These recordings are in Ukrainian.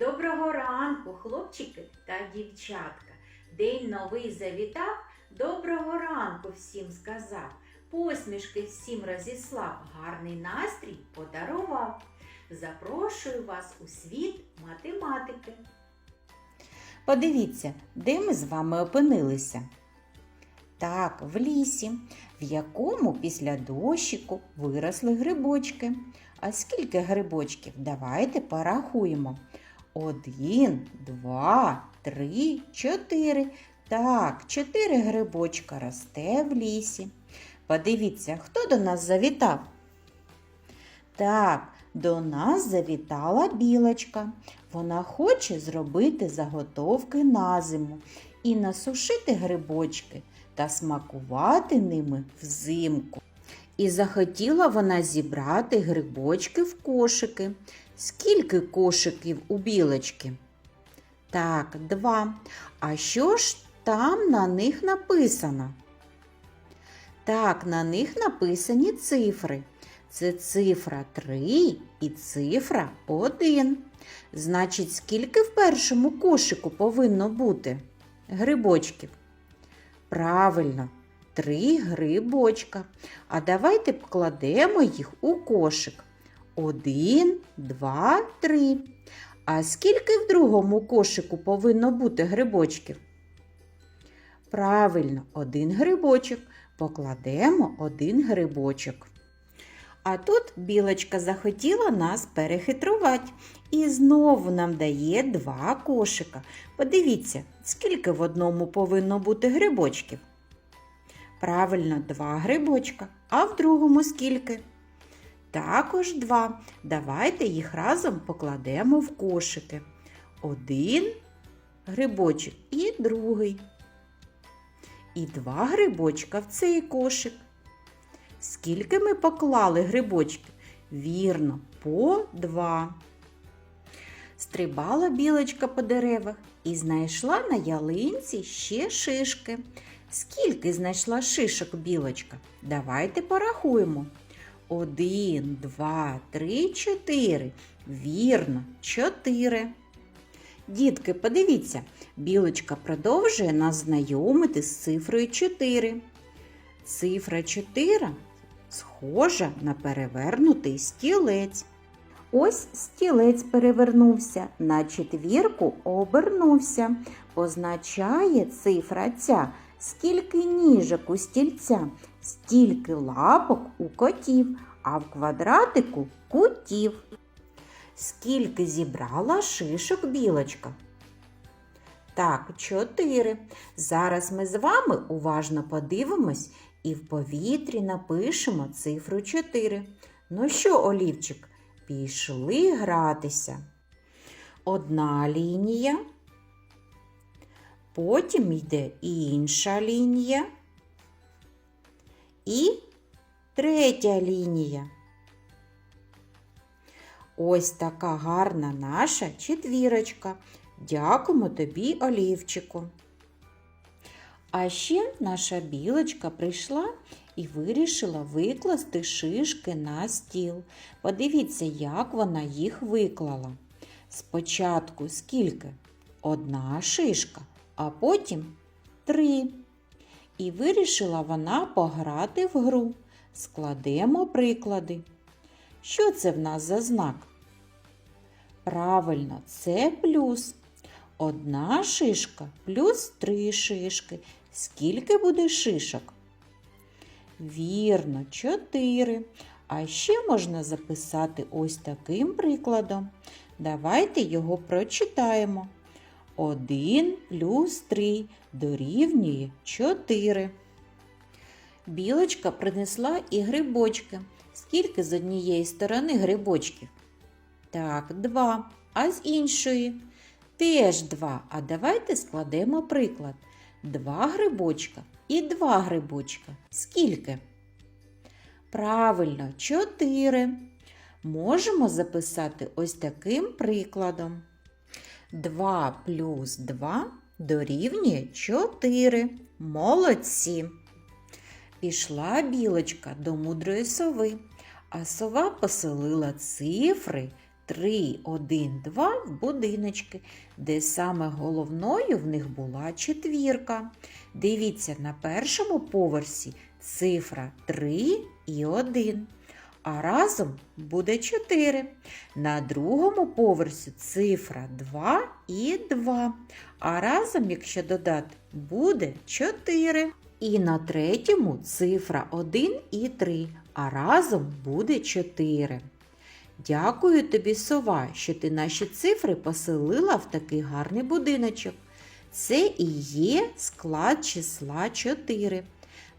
Доброго ранку, хлопчики та дівчатка. День новий завітав, доброго ранку всім сказав. Посмішки всім розіслав, гарний настрій подарував. Запрошую вас у світ математики. Подивіться, де ми з вами опинилися. Так, в лісі, в якому після дощику виросли грибочки. А скільки грибочків? Давайте порахуємо. Один, два, три, чотири. Так, чотири грибочка росте в лісі. Подивіться, хто до нас завітав? Так, до нас завітала білочка. Вона хоче зробити заготовки на зиму і насушити грибочки та смакувати ними взимку. І захотіла вона зібрати грибочки в кошики. Скільки кошиків у білочки? Так, два. А що ж там на них написано? Так, на них написані цифри. Це цифра 3 і цифра 1. Значить, скільки в першому кошику повинно бути грибочків? Правильно, три грибочка. А давайте покладемо їх у кошик. Один, два, три. А скільки в другому кошику повинно бути грибочків? Правильно, один грибочок. Покладемо один грибочок. А тут білочка захотіла нас перехитрувати і знову нам дає два кошика. Подивіться, скільки в одному повинно бути грибочків. Правильно, два грибочка. А в другому скільки? Також два. Давайте їх разом покладемо в кошики. Один грибочок і другий. І два грибочка в цей кошик. Скільки ми поклали грибочки? Вірно, по два. Стрибала білочка по деревах і знайшла на ялинці ще шишки. Скільки знайшла шишок білочка? Давайте порахуємо. Один, два, три, чотири. Вірно, чотири. Дітки, подивіться, білочка продовжує нас знайомити з цифрою 4. Цифра 4 схожа на перевернутий стілець. Ось стілець перевернувся, на четвірку обернувся. Позначає цифра ця, скільки ніжок у стільця, стільки лапок у котів, а в квадратику кутів. Скільки зібрала шишок білочка? Так, чотири. Зараз ми з вами уважно подивимось і в повітрі напишемо цифру 4. Ну що, олівчик, пішли гратися. Одна лінія, потім йде інша лінія і третя лінія. Ось така гарна наша четвірочка. Дякуємо тобі, олівчику. А ще наша білочка прийшла і вирішила викласти шишки на стіл. Подивіться, як вона їх виклала. Спочатку скільки? Одна шишка, а потім три. І вирішила вона пограти в гру. Складемо приклади. Що це в нас за знак? Правильно, це плюс. Одна шишка плюс три шишки. Скільки буде шишок? Вірно, чотири. А ще можна записати ось таким прикладом. Давайте його прочитаємо. Один плюс три дорівнює чотири. Білочка принесла і грибочки. Скільки з однієї сторони грибочків? Так, два. А з іншої? Теж два. А давайте складемо приклад. Два грибочка і два грибочка. Скільки? Правильно, чотири. Можемо записати ось таким прикладом. 2 плюс 2 дорівнює 4. Молодці. Пішла білочка до мудрої сови, а сова поселила цифри 3, 1, 2 в будиночки, де саме головною в них була четвірка. Дивіться, на першому поверсі цифра 3 і 1, а разом буде 4. На другому поверсі цифра 2 і 2, а разом, якщо додати, буде 4. І на третьому цифра 1 і 3, а разом буде 4. Дякую тобі, сова, що ти наші цифри поселила в такий гарний будиночок. Це і є склад числа 4.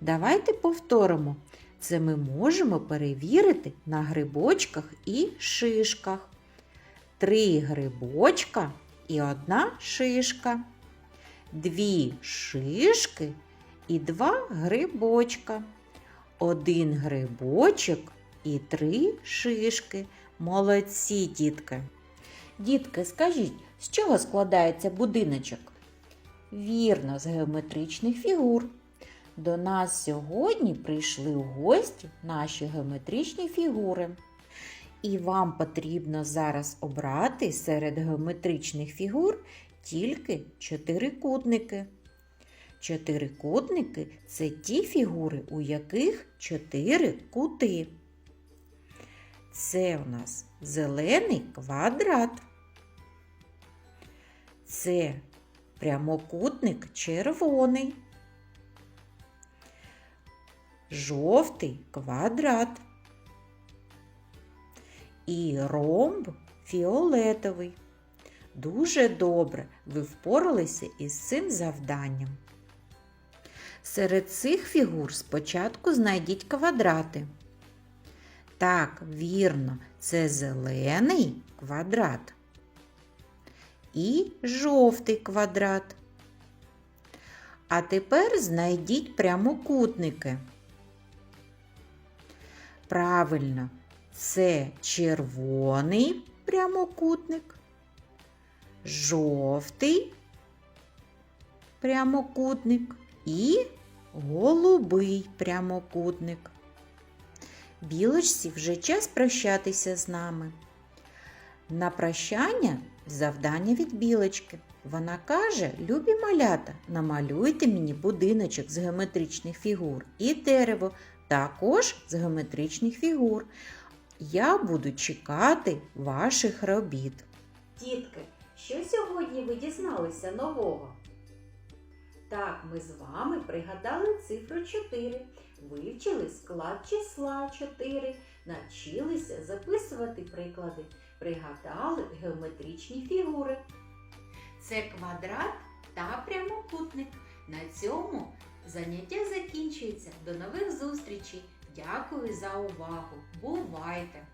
Давайте повторимо. Це ми можемо перевірити на грибочках і шишках. Три грибочка і одна шишка. Дві шишки і два грибочка. Один грибочок і три шишки. Молодці, дітки. Дітки, скажіть, з чого складається будиночок? Вірно, з геометричних фігур. До нас сьогодні прийшли у гості наші геометричні фігури. І вам потрібно зараз обрати серед геометричних фігур тільки чотирикутники. Чотирикутники це ті фігури, у яких чотири кути. Це у нас зелений квадрат. Це прямокутник червоний. Жовтий квадрат. І ромб фіолетовий. Дуже добре ви впоралися із цим завданням. Серед цих фігур спочатку знайдіть квадрати. Так, вірно, це зелений квадрат і жовтий квадрат. А тепер знайдіть прямокутники. Правильно, це червоний прямокутник, жовтий прямокутник і голубий прямокутник. Білочці вже час прощатися з нами. На прощання завдання від білочки. Вона каже: Любі малята, намалюйте мені будиночок з геометричних фігур і дерево також з геометричних фігур. Я буду чекати ваших робіт. Дітки, що сьогодні ви дізналися нового? Так, ми з вами пригадали цифру 4, вивчили склад числа 4, навчилися записувати приклади, пригадали геометричні фігури. Це квадрат та прямокутник. На цьому заняття закінчується. До нових зустрічей. Дякую за увагу. Бувайте!